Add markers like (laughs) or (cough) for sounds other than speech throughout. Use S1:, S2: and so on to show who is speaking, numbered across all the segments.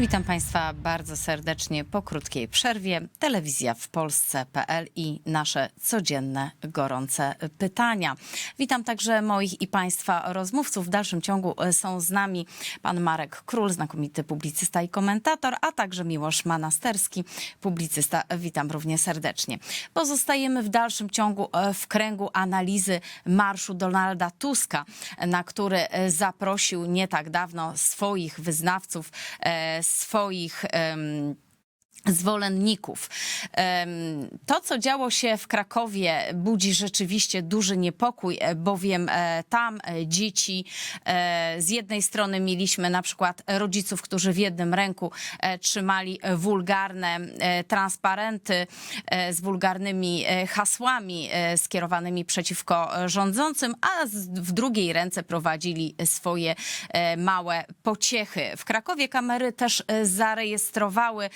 S1: Witam Państwa bardzo serdecznie po krótkiej przerwie. Telewizja w Polsce.pl i nasze codzienne gorące pytania. Witam także moich i Państwa rozmówców. W dalszym ciągu e, są z nami pan Marek Król, znakomity publicysta i komentator, a także Miłosz Manasterski, publicysta. Witam równie serdecznie. Pozostajemy w dalszym ciągu e, w kręgu analizy marszu Donalda Tuska, na który e, zaprosił nie tak dawno swoich wyznawców, swoich. em, zwolenników. To, co działo się w Krakowie, budzi rzeczywiście duży niepokój, e, bowiem e, tam e, dzieci z jednej strony mieliśmy na przykład rodziców, którzy w jednym ręku trzymali wulgarne transparenty z wulgarnymi hasłami skierowanymi przeciwko rządzącym, a w drugiej ręce prowadzili swoje małe pociechy. W Krakowie kamery też zarejestrowały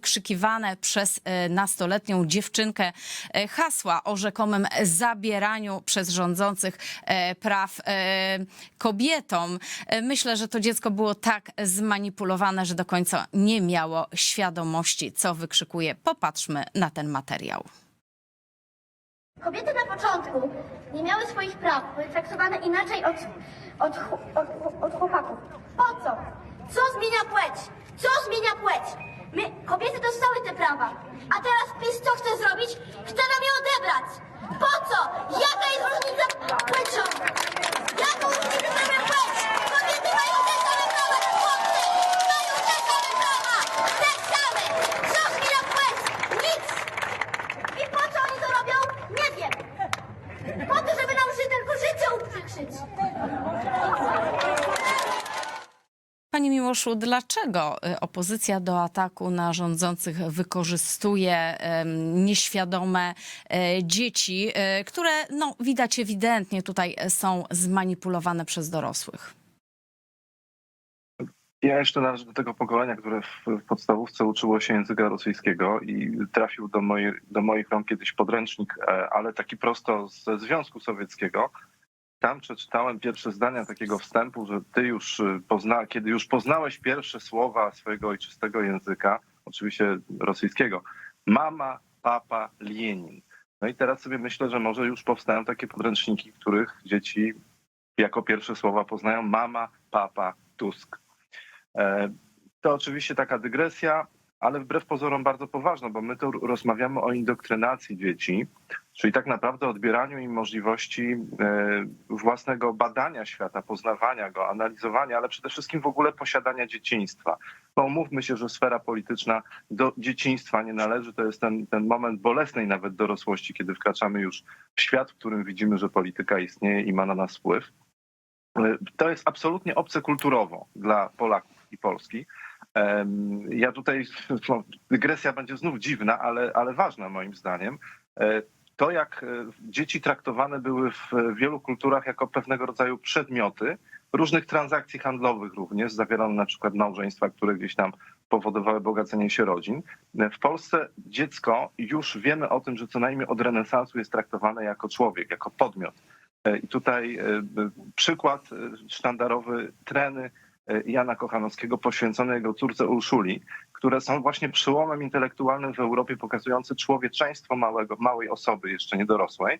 S1: wykrzykiwane przez e, nastoletnią dziewczynkę e, hasła o rzekomym zabieraniu przez rządzących e, praw kobietom. Myślę, że to dziecko było tak zmanipulowane, że do końca nie miało świadomości, co wykrzykuje. Popatrzmy na ten materiał.
S2: Kobiety na początku nie miały swoich praw, były traktowane inaczej od, od, od, od chłopaków. Po co? Co zmienia płeć? Co zmienia płeć? My, kobiety dostały te prawa, a teraz PiS co chce zrobić? Chce nam je odebrać. Po co? Jaka jest różnica płcią? Jaką różnicę mamy płeć? Kobiety mają te same prawa, co chłopcy! Mają te same prawa! Te same! Co zmienia płeć? Nic! I po co oni to robią? Nie wiem. Po to, żeby nam ży- tylko życie uprzykrzyć.
S1: Miłoszu, dlaczego y, opozycja do ataku na rządzących wykorzystuje nieświadome e, dzieci, e, które no, widać ewidentnie tutaj e, są zmanipulowane przez dorosłych?
S3: Ja jeszcze należę do tego pokolenia, które w, podstawówce uczyło się języka rosyjskiego i trafił do, mojej, do moich rąk kiedyś podręcznik, ale taki prosto ze Związku Sowieckiego. Tam przeczytałem pierwsze zdania takiego wstępu, że ty już y, pozna, kiedy już poznałeś pierwsze słowa swojego ojczystego języka, oczywiście rosyjskiego, mama, papa, Lenin. No i teraz sobie myślę, że może już powstają takie podręczniki, w których dzieci jako pierwsze słowa poznają mama, papa, Tusk. E, To oczywiście taka dygresja, ale wbrew pozorom bardzo poważna, bo my tu rozmawiamy o indoktrynacji dzieci, czyli tak naprawdę odbieraniu im możliwości e, własnego badania świata, poznawania go, analizowania, ale przede wszystkim w ogóle posiadania dzieciństwa. Bo umówmy się, że sfera polityczna do dzieciństwa nie należy. To jest ten, ten moment bolesnej nawet dorosłości, kiedy wkraczamy już w świat, w którym widzimy, że polityka istnieje i ma na nas wpływ. E, To jest absolutnie obce kulturowo dla Polaków i Polski. Ja tutaj, (laughs) no, dygresja będzie znów dziwna, ale, ale ważna moim zdaniem. E, To, jak e, dzieci traktowane były w wielu kulturach jako pewnego rodzaju przedmioty różnych transakcji handlowych również, zawierano na przykład małżeństwa, które gdzieś tam powodowały bogacenie się rodzin. W Polsce dziecko już wiemy o tym, że co najmniej od renesansu jest traktowane jako człowiek, jako podmiot. E, I tutaj e, przykład e, sztandarowy treny e, Jana Kochanowskiego poświęcone jego córce Urszuli, które są właśnie przełomem intelektualnym w Europie pokazujący człowieczeństwo małego, małej osoby, jeszcze niedorosłej.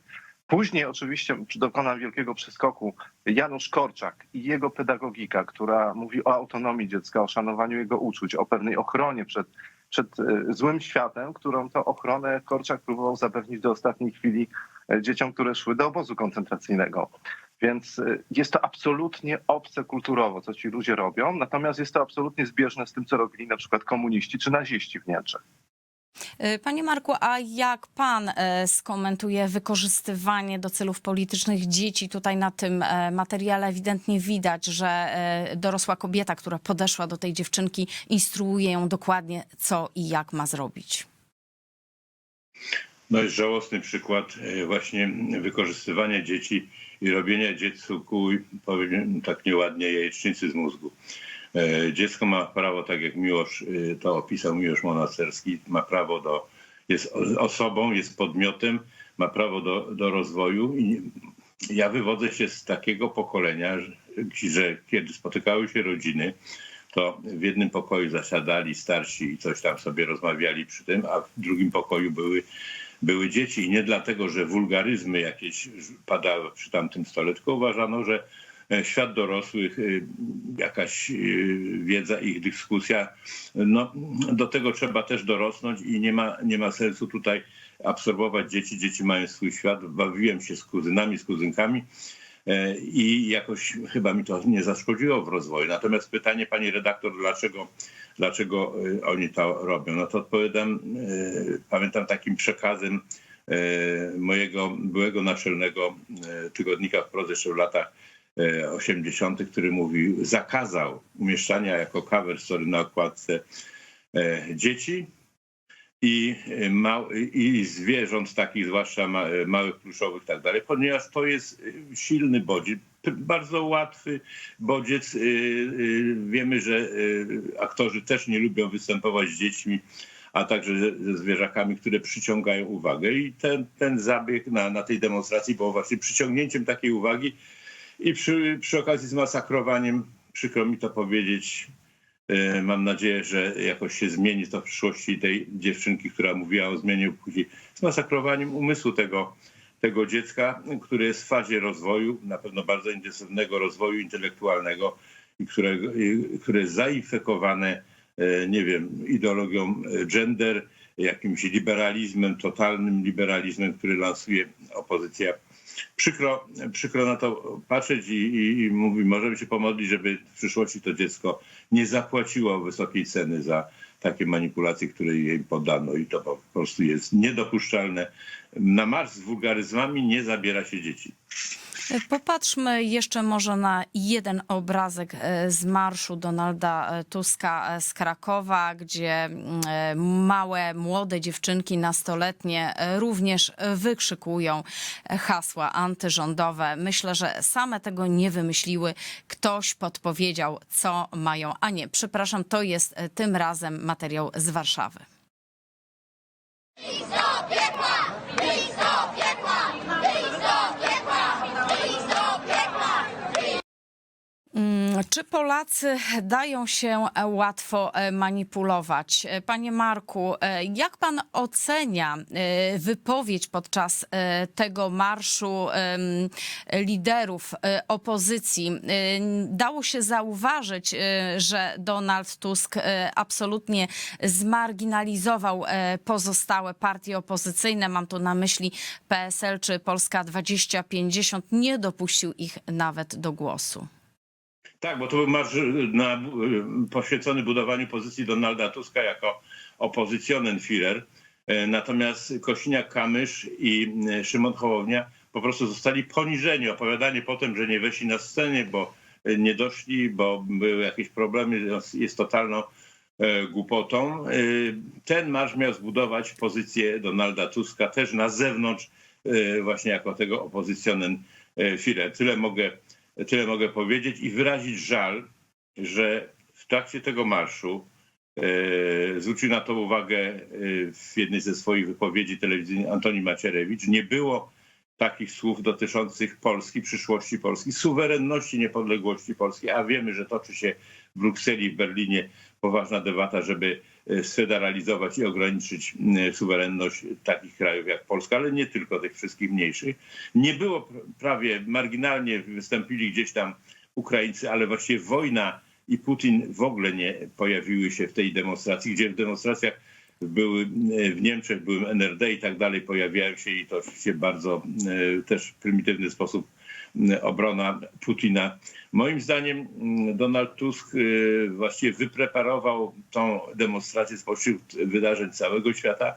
S3: Później oczywiście dokonał wielkiego przeskoku Janusz Korczak i jego pedagogika, która mówi o autonomii dziecka, o szanowaniu jego uczuć, o pewnej ochronie przed, przed e, złym światem, którą to ochronę Korczak próbował zapewnić do ostatniej chwili e, dzieciom, które szły do obozu koncentracyjnego. Więc y, jest to absolutnie obce kulturowo, co ci ludzie robią, natomiast jest to absolutnie zbieżne z tym, co robili na przykład komuniści czy naziści w Niemczech.
S1: Y, Panie Marku, a jak pan e, skomentuje wykorzystywanie do celów politycznych dzieci? Tutaj na tym materiale ewidentnie widać, że dorosła kobieta, która podeszła do tej dziewczynki, instruuje ją dokładnie, co i jak ma zrobić.
S4: No jest żałosny przykład właśnie wykorzystywania dzieci i robienia dziecku, powiem tak nieładnie, jajecznicy z mózgu. E, Dziecko ma prawo, tak jak Miłosz e, to opisał, Miłosz Monasterski, ma prawo do, jest osobą, jest podmiotem, ma prawo do, do rozwoju i ja wywodzę się z takiego pokolenia, że kiedy spotykały się rodziny, to w jednym pokoju zasiadali starsi i coś tam sobie rozmawiali przy tym, a w drugim pokoju były, były dzieci. I nie dlatego, że wulgaryzmy jakieś padały przy tamtym stole, tylko uważano, że e, świat dorosłych, e, jakaś e, wiedza, ich dyskusja, no, do tego trzeba też dorosnąć i nie ma, nie ma sensu tutaj absorbować dzieci. Dzieci mają swój świat. Bawiłem się z kuzynami, z kuzynkami i jakoś chyba mi to nie zaszkodziło w rozwoju. Natomiast pytanie pani redaktor, dlaczego, dlaczego e, oni to robią? No to odpowiadam, e, pamiętam takim przekazem e, mojego byłego naczelnego e, tygodnika w Prodze jeszcze w latach e, 80., który mówił, zakazał umieszczania jako cover story na okładce e, dzieci i, e, ma, i zwierząt takich, zwłaszcza ma, e, małych pluszowych i tak dalej, ponieważ to jest e, silny bodziec, bardzo łatwy bodziec. E, e, Wiemy, że e, aktorzy też nie lubią występować z dziećmi, a także ze- zwierzakami, które przyciągają uwagę. I ten, ten zabieg na, na tej demonstracji był właśnie przyciągnięciem takiej uwagi i przy, przy okazji zmasakrowaniem, przykro mi to powiedzieć, e, mam nadzieję, że jakoś się zmieni to w przyszłości tej dziewczynki, która mówiła o zmianie płci, zmasakrowaniem umysłu tego, tego dziecka, które jest w fazie rozwoju, na pewno bardzo intensywnego rozwoju intelektualnego i które, które jest zainfekowane, e, nie wiem, ideologią e, gender, jakimś liberalizmem, totalnym liberalizmem, który lansuje opozycja przykro, przykro na to patrzeć i, i, i mówi, możemy się pomodlić, żeby w przyszłości to dziecko nie zapłaciło wysokiej ceny za takie manipulacje, które jej podano i to po prostu jest niedopuszczalne. Na marsz z wulgaryzmami nie zabiera się dzieci.
S1: Popatrzmy jeszcze może na jeden obrazek e, z marszu Donalda e, Tuska e, z Krakowa, gdzie małe, młode dziewczynki nastoletnie również wykrzykują hasła antyrządowe. Myślę, że same tego nie wymyśliły. Ktoś podpowiedział, co mają. A nie, przepraszam, to jest tym razem materiał z Warszawy. Czy Polacy dają się e, łatwo e, manipulować? E, Panie Marku, jak pan ocenia wypowiedź podczas tego marszu liderów opozycji? Dało się zauważyć, że Donald Tusk absolutnie zmarginalizował pozostałe partie opozycyjne. Mam tu na myśli PSL czy Polska 2050. Nie dopuścił ich nawet do głosu.
S4: Tak, bo to był marsz na, poświęcony budowaniu pozycji Donalda Tuska jako opozycjonenführer. E, Natomiast Kośniak-Kamysz i e, Szymon Hołownia po prostu zostali poniżeni. Opowiadanie potem, że nie weszli na scenie, bo nie doszli, bo były jakieś problemy, jest totalną e, głupotą. E, Ten marsz miał zbudować pozycję Donalda Tuska też na zewnątrz, właśnie jako tego opozycjonenführer. Tyle mogę Tyle mogę powiedzieć i wyrazić żal, że w trakcie tego marszu e, zwrócił na to uwagę e, w jednej ze swoich wypowiedzi telewizyjnych Antoni Macierewicz. Nie było takich słów dotyczących Polski, przyszłości Polski, suwerenności, niepodległości Polski, a wiemy, że toczy się w Brukseli w Berlinie poważna debata, żeby sfederalizować i ograniczyć m, suwerenność takich krajów jak Polska, ale nie tylko tych wszystkich mniejszych. Nie było pr- prawie, marginalnie wystąpili gdzieś tam Ukraińcy, ale właściwie wojna i Putin w ogóle nie pojawiły się w tej demonstracji, gdzie w demonstracjach były e, w Niemczech, byłem NRD i tak dalej, pojawiają się i to oczywiście bardzo też prymitywny sposób obrona Putina. Moim zdaniem m, Donald Tusk e, właściwie wypreparował tą demonstrację spośród wydarzeń całego świata,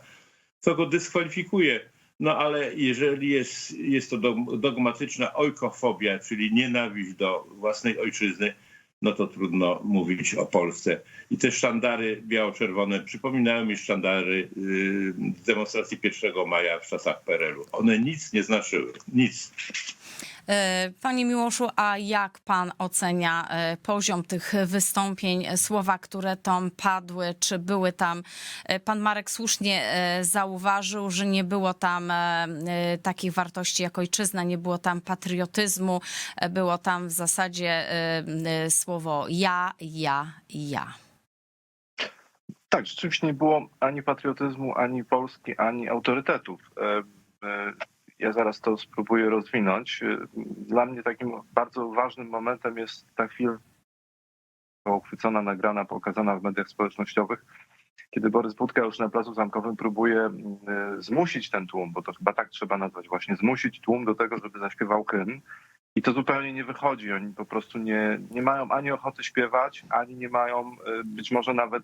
S4: co go dyskwalifikuje. No ale jeżeli jest, jest to dog- dogmatyczna ojkofobia, czyli nienawiść do własnej ojczyzny, no to trudno mówić o Polsce. I te sztandary biało-czerwone przypominają mi sztandary y, demonstracji 1 maja w czasach PRL-u. One nic nie znaczyły. Nic.
S1: E, Panie Miłoszu, a jak pan ocenia e, poziom tych wystąpień, słowa, które tam padły, czy były tam? e, Pan Marek słusznie zauważył, że nie było tam takich wartości jak ojczyzna, nie było tam patriotyzmu, było tam w zasadzie słowo ja, ja, ja.
S3: Tak, rzeczywiście nie było ani patriotyzmu, ani Polski, ani autorytetów. Ja zaraz to spróbuję rozwinąć. E, Dla mnie takim bardzo ważnym momentem jest ta chwila uchwycona, nagrana, pokazana w mediach społecznościowych, kiedy Borys Budka już na Placu Zamkowym próbuje e, zmusić ten tłum, bo to chyba tak trzeba nazwać właśnie, zmusić tłum do tego, żeby zaśpiewał hymn. I to zupełnie nie wychodzi. Oni po prostu nie, nie mają ani ochoty śpiewać, ani nie mają e, być może nawet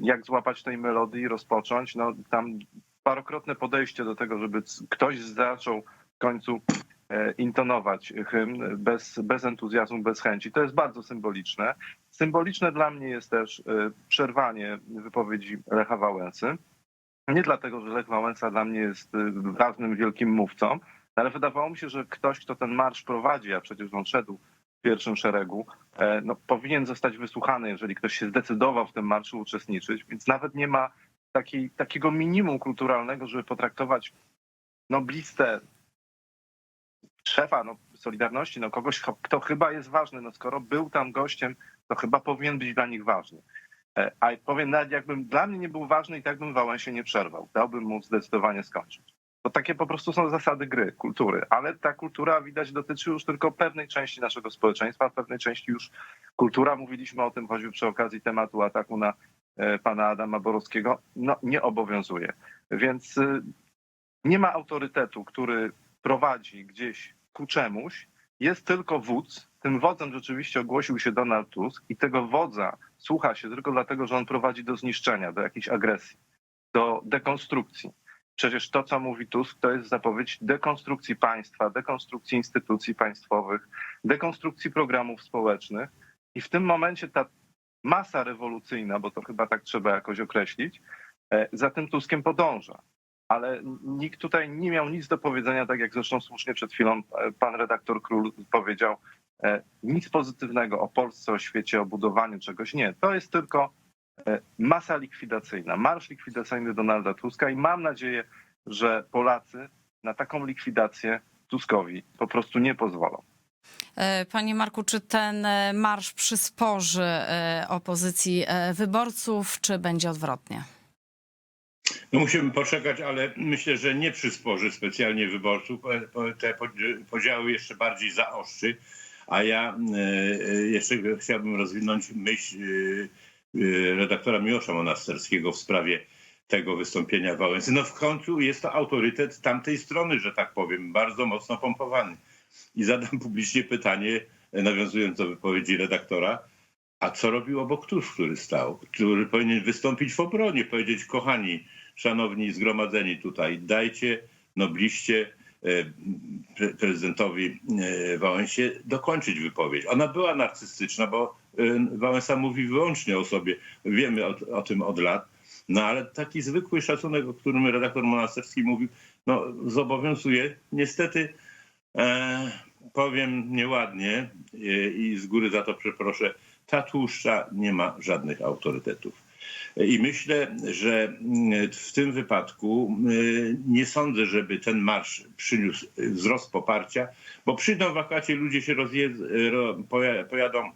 S3: jak złapać tej melodii i rozpocząć. No, tam parokrotne podejście do tego, żeby ktoś zaczął w końcu e, intonować hymn bez, bez entuzjazmu, bez chęci. To jest bardzo symboliczne. Symboliczne dla mnie jest też e, przerwanie wypowiedzi Lecha Wałęsy. Nie dlatego, że Lech Wałęsa dla mnie jest e, ważnym, wielkim mówcą, ale wydawało mi się, że ktoś, kto ten marsz prowadzi, a przecież on szedł w pierwszym szeregu, no, powinien zostać wysłuchany, jeżeli ktoś się zdecydował w tym marszu uczestniczyć, więc nawet nie ma takiego minimum kulturalnego, żeby potraktować noblistę szefa no, Solidarności, no, kogoś, kto chyba jest ważny. No, skoro był tam gościem, to chyba powinien być dla nich ważny. E, A powiem, nawet jakbym dla mnie nie był ważny, i tak bym Wałęsie nie przerwał. Dałbym mu zdecydowanie skończyć. To takie po prostu są zasady gry, kultury. Ale ta kultura widać dotyczy już tylko pewnej części naszego społeczeństwa, pewnej części już kultura, mówiliśmy o tym choćby przy okazji tematu ataku na pana Adama Borowskiego, no nie obowiązuje. Więc y, nie ma autorytetu, który prowadzi gdzieś ku czemuś. Jest tylko wódz. Tym wodzem rzeczywiście ogłosił się Donald Tusk i tego wodza słucha się tylko dlatego, że on prowadzi do zniszczenia, do jakiejś agresji, do dekonstrukcji. Przecież to, co mówi Tusk, to jest zapowiedź dekonstrukcji państwa, dekonstrukcji instytucji państwowych, dekonstrukcji programów społecznych. I w tym momencie ta masa rewolucyjna, bo to chyba tak trzeba jakoś określić, e, za tym Tuskiem podąża. Ale nikt tutaj nie miał nic do powiedzenia, tak jak zresztą słusznie przed chwilą e, pan redaktor Król powiedział, e, nic pozytywnego o Polsce, o świecie, o budowaniu czegoś. Nie, to jest tylko masa likwidacyjna, marsz likwidacyjny Donalda Tuska i mam nadzieję, że Polacy na taką likwidację Tuskowi po prostu nie pozwolą.
S1: E, Panie Marku, czy ten e, marsz przysporzy e, opozycji wyborców, czy będzie odwrotnie?
S4: No musimy poczekać, ale myślę, że nie przysporzy specjalnie wyborców. Te podzi- podziały jeszcze bardziej zaostrzy. A ja jeszcze chciałbym rozwinąć myśl redaktora Miłosza Monasterskiego w sprawie tego wystąpienia Wałęsy. No w końcu jest to autorytet tamtej strony, że tak powiem, bardzo mocno pompowany. I zadam publicznie pytanie, e, nawiązując do wypowiedzi redaktora, a co robił obok Tusk, który stał, który powinien wystąpić w obronie, powiedzieć, kochani, szanowni zgromadzeni tutaj, dajcie nobliście e, pre- prezydentowi e, Wałęsie dokończyć wypowiedź. Ona była narcystyczna, bo Wałęsa mówi wyłącznie o sobie. Wiemy o, o tym od lat. No ale taki zwykły szacunek, o którym redaktor Monasterski mówił, no, zobowiązuje. Niestety e, powiem nieładnie e, i z góry za to przeproszę, ta tłuszcza nie ma żadnych autorytetów. I myślę, że mm, w tym wypadku y, nie sądzę, żeby ten marsz przyniósł wzrost poparcia, bo przyjdą wakacie, ludzie się rozje, ro, poja- pojadą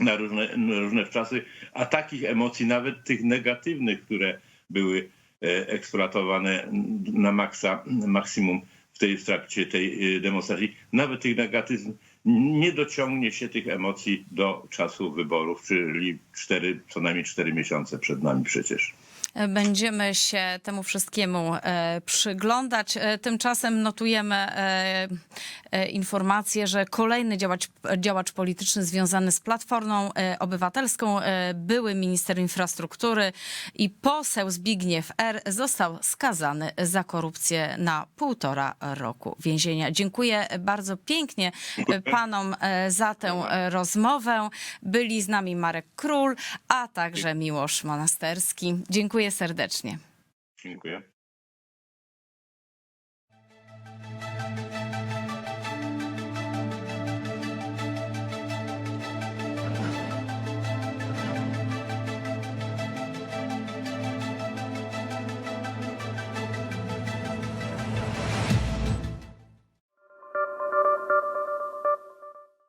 S4: na różne, na różne czasy, a takich emocji, nawet tych negatywnych, które były e, eksploatowane na maksa, maksimum w, tej, w trakcie tej y, demonstracji, nawet tych negatywnych, nie dociągnie się tych emocji do czasu wyborów, czyli cztery, co najmniej cztery miesiące przed nami przecież.
S1: Będziemy się temu wszystkiemu e, przyglądać. E, Tymczasem notujemy e, informację, że kolejny działacz, działacz polityczny związany z Platformą Obywatelską, były minister infrastruktury i poseł Zbigniew R. został skazany za korupcję na półtora roku więzienia. Dziękuję bardzo pięknie panom za tę rozmowę. Byli z nami Marek Król, a także Miłosz Monasterski. Dziękuję serdecznie.
S4: Dziękuję.